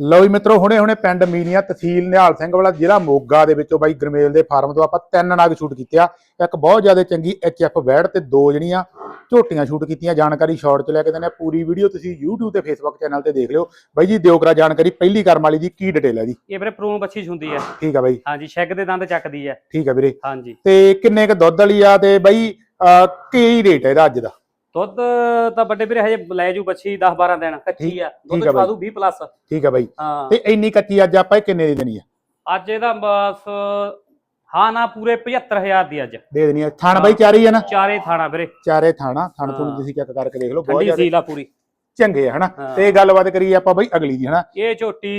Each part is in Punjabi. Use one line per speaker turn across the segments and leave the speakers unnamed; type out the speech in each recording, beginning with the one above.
ਲਓ ਜੀ ਮਿੱਤਰੋ ਹੁਣੇ ਹੁਣੇ ਪਿੰਡ ਮੀਨੀਆ ਤਹਿਸੀਲ ਨਿਹਾਲ ਸਿੰਘ ਵਾਲਾ ਜ਼ਿਲ੍ਹਾ ਮੋਗਾ ਦੇ ਵਿੱਚੋਂ ਬਾਈ ਗਰਮੇਲ ਦੇ ਫਾਰਮ ਤੋਂ ਆਪਾਂ ਤਿੰਨ ਨਾਗ ਸ਼ੂਟ ਕੀਤੇ ਆ। ਇੱਕ ਬਹੁਤ ਜ਼ਿਆਦਾ ਚੰਗੀ ਐਚਐਫ ਵੈੜ ਤੇ ਦੋ ਜਿਹੜੀਆਂ ਝੋਟੀਆਂ ਸ਼ੂਟ ਕੀਤੀਆਂ ਜਾਣਕਾਰੀ ਸ਼ਾਰਟ ਚ ਲੈ ਕੇ ਦਿੰਦੇ ਆ ਪੂਰੀ ਵੀਡੀਓ ਤੁਸੀਂ YouTube ਤੇ Facebook ਚੈਨਲ ਤੇ ਦੇਖ ਲਿਓ। ਬਾਈ ਜੀ ਦਿਓ ਕਰਾ ਜਾਣਕਾਰੀ ਪਹਿਲੀ ਕਰਮ ਵਾਲੀ ਦੀ ਕੀ ਡਿਟੇਲ ਹੈ ਜੀ?
ਇਹ ਵੀਰੇ ਪ੍ਰੂਨ ਬੱਚੀ ਹੁੰਦੀ ਹੈ।
ਠੀਕ ਆ ਬਾਈ।
ਹਾਂਜੀ ਸ਼ੈਗ ਦੇ ਦੰਦ ਚੱਕਦੀ ਹੈ।
ਠੀਕ ਆ ਵੀਰੇ।
ਹਾਂਜੀ।
ਤੇ ਕਿੰਨੇ ਕ ਦੁੱਧ ਵਾਲੀ ਆ ਤੇ ਬਾਈ ਕੀ ਰੇਟ ਹੈ ਇਹਦਾ ਅੱਜ ਦਾ?
ਦੁੱਧ ਤਾਂ ਵੱਡੇ ਵੀਰੇ ਹਜੇ ਲੈ ਜੂ ਬੱਚੀ 10 12 ਦਿਨ ਕੱਚੀ ਆ। ਦੁੱਧ
ਠੀਕ ਆ।
ਦੂ 20 ਪਲੱਸ
ਠੀਕ ਆ ਬਾਈ।
ਹਾਂ।
ਤੇ ਇੰਨੀ ਕੱਚੀ ਅੱਜ ਆਪਾਂ ਇਹ ਕਿੰਨੇ ਦੀ ਦੇਣੀ ਆ?
ਅੱਜ ਇਹਦਾ ਬਸ ਹਾਂ ਨਾ ਪੂਰੇ 75000 ਦੀ ਅੱਜ।
ਦੇ ਦੇਣੀ ਆ। ਥਣ ਬਾਈ ਚਾਰੀ ਆ ਨਾ?
ਚਾਰੇ ਥਾਣਾ ਵੀਰੇ।
ਚਾਰੇ ਥਾਣਾ ਥਣ
ਹਾਂ।
ਥੁਣ ਤੁਸੀਂ ਚੈੱਕ ਕਰਕੇ ਦੇਖ ਲਓ ਬਹੁਤ
ਠੰਡੀ
ਜ਼ਿਆਦਾ
ਸੀਲ ਆ ਪੂਰੀ।
ਚੰਗੇ ਆ ਹਨਾ?
ਹਾਂ।
ਤੇ ਗੱਲਬਾਤ ਕਰੀਏ ਆਪਾਂ ਬਾਈ ਅਗਲੀ ਦੀ ਹਨਾ?
ਇਹ ਝੋਟੀ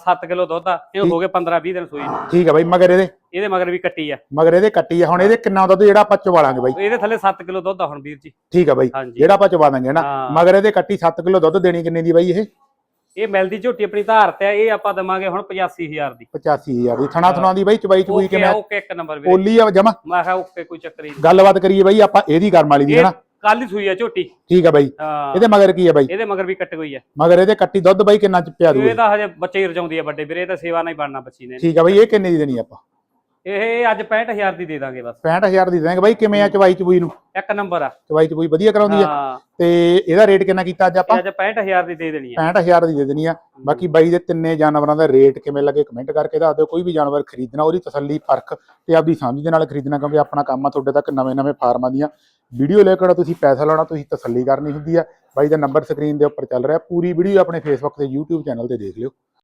7 ਕਿਲੋ ਦੁੱਧ ਆ ਇਹ ਹੋ ਗਏ 15 20 ਦਿਨ ਸੂਈ। ਨੂੰ
ਠੀਕ ਆ ਬਾਈ ਮਗਰ ਇਹਦੇ।
ਇਹਦੇ ਮਗਰ ਵੀ ਕੱਟੀ ਆ।
ਮਗਰ ਇਹਦੇ ਕੱਟੀ ਆ। ਹੁਣ ਇਹਦੇ ਕਿੰਨਾ ਦੁੱਧ ਜਿਹੜਾ ਆਪਾਂ ਚਵਾਲਾਂਗੇ ਬਾਈ?
ਇਹਦੇ ਥੱਲੇ 7 ਕਿਲੋ ਦੁੱਧ ਆ ਹੁਣ ਵੀਰ ਜੀ।
ਠੀਕ ਆ ਬਾਈ। ਜਿਹੜਾ ਆਪਾਂ ਚਵਾ ਦਾਂਗੇ ਹਨਾ
ਹਾਂ।
ਮਗਰ ਇਹਦੇ ਕੱਟੀ 7 ਕਿਲੋ ਦੁੱਧ ਦੇਣੀ ਕਿੰਨੇ ਦੀ ਬਾਈ ਇਹ?
ਇਹ ਮਿਲਦੀ ਝੋਟੀ ਆਪਣੀ ਧਾਰ ਤੇ ਆ ਇਹ ਆਪਾਂ ਦਵਾਂਗੇ ਹੁਣ 85000 ਦੀ।
85000 ਦੀ। ਥਣਾ ਥਣਾ ਦੀ ਬਾਈ ਚਵਾਈ ਚੁਈ
ਓਕੇ
ਕਿਵੇਂ
ਓਕੇ ਇੱਕ ਨੰਬਰ ਵੀਰੇ।
ਓਲੀ ਆ ਜਮਾ?
ਮੈਂ ਕਿਹਾ ਓਕੇ ਕੋਈ ਚੱਕਰ ਹੀ ਨਹੀਂ।
ਗੱਲਬਾਤ ਕਰੀਏ ਬਾਈ ਆਪਾਂ ਇਹਦੀ ਕਰਮ ਵਾਲੀ ਦੀ ਹਨਾ
ਕੱਲ ਹੀ ਸੂਈ ਆ ਝੋਟੀ।
ਠੀਕ ਆ ਬਾਈ।
ਹਾਂ।
ਇਹਦੇ ਮਗਰ ਕੀ ਆ ਬਾਈ?
ਇਹਦੇ ਮਗਰ ਵੀ ਕੱਟ ਗਈ ਆ।
ਮਗਰ ਇਹਦੇ ਕੱਟੀ ਦੁੱਧ ਬਾਈ ਕਿੰਨਾ ਚ ਪਿਆ ਦੂ
ਇਹ ਤਾਂ ਹਜੇ ਬੱਚੇ ਹੀ ਰਜਾਉਂਦੀ ਆ ਵੱਡੇ ਵੀਰੇ ਇਹ ਤਾਂ ਸੇਵਾ ਨਹੀਂ ਬਣਨਾ ਬੱਚੀ ਨੇ।
ਠੀਕ ਆ ਬਾਈ ਇਹ ਕਿੰਨੇ ਦੀ ਦੇਣੀ ਆਪਾਂ?
ਇਹ ਅੱਜ 65000 ਦੀ ਦੇ ਦਾਂਗੇ ਬਸ।
65000 ਦੀ ਦੇਵਾਂਗੇ ਬਾਈ ਕਿਵੇਂ ਆ ਚਵਾਈ ਚੁਈ ਨੂੰ?
ਇੱਕ ਨੰਬਰ ਆ।
ਚਵਾਈ ਚੁਈ ਵਧੀਆ ਕਰਾਉਂਦੀ ਆ।
ਹਾਂ।
ਤੇ ਇਹਦਾ ਰੇਟ ਕਿੰਨਾ ਕੀਤਾ ਅੱਜ ਆਪਾਂ?
ਅੱਜ 65000 ਦੀ ਦੇ ਦੇਣੀ ਆ।
65000 ਦੀ ਦੇ ਦੇਣੀ ਆ। ਬਾਕੀ ਬਾਈ ਦੇ ਤਿੰਨੇ ਜਾਨਵਰਾਂ ਦਾ ਰੇਟ ਕਿਵੇਂ ਲੱਗੇ ਕਮੈਂਟ ਕਰਕੇ ਦੱਸ ਦਿਓ। ਕੋਈ ਵੀ ਜਾਨਵਰ ਖਰੀਦਣਾ ਉਹਦੀ ਤਸੱਲੀ ਪਰਖ ਤੇ ਆਪਦੀ ਸਮਝ ਦੇ ਨਾਲ ਖਰੀਦਣਾ ਕਿਉਂਕਿ ਆਪਣਾ ਕੰਮ ਆ ਤੁਹਾਡੇ ਤੱਕ ਨਵੇਂ-ਨਵੇਂ ਫਾਰਮਾਂ ਦੀਆਂ। ਵੀਡੀਓ ਲੈ ਕੇ ਤੁਸੀਂ ਪੈਸਾ ਲਾਉਣਾ ਤੁਸੀਂ ਤਸੱਲੀ ਕਰਨੀ ਹੁੰਦੀ ਆ। ਬਾਈ ਦਾ ਨੰਬਰ ਸਕਰੀਨ ਦੇ ਉੱਪਰ ਚੱਲ ਰਿਹਾ। ਪੂਰੀ ਵੀਡੀਓ ਆਪਣੇ ਫੇਸਬੁੱਕ ਤੇ YouTube ਚੈਨਲ ਤੇ ਦੇਖ ਲਿਓ।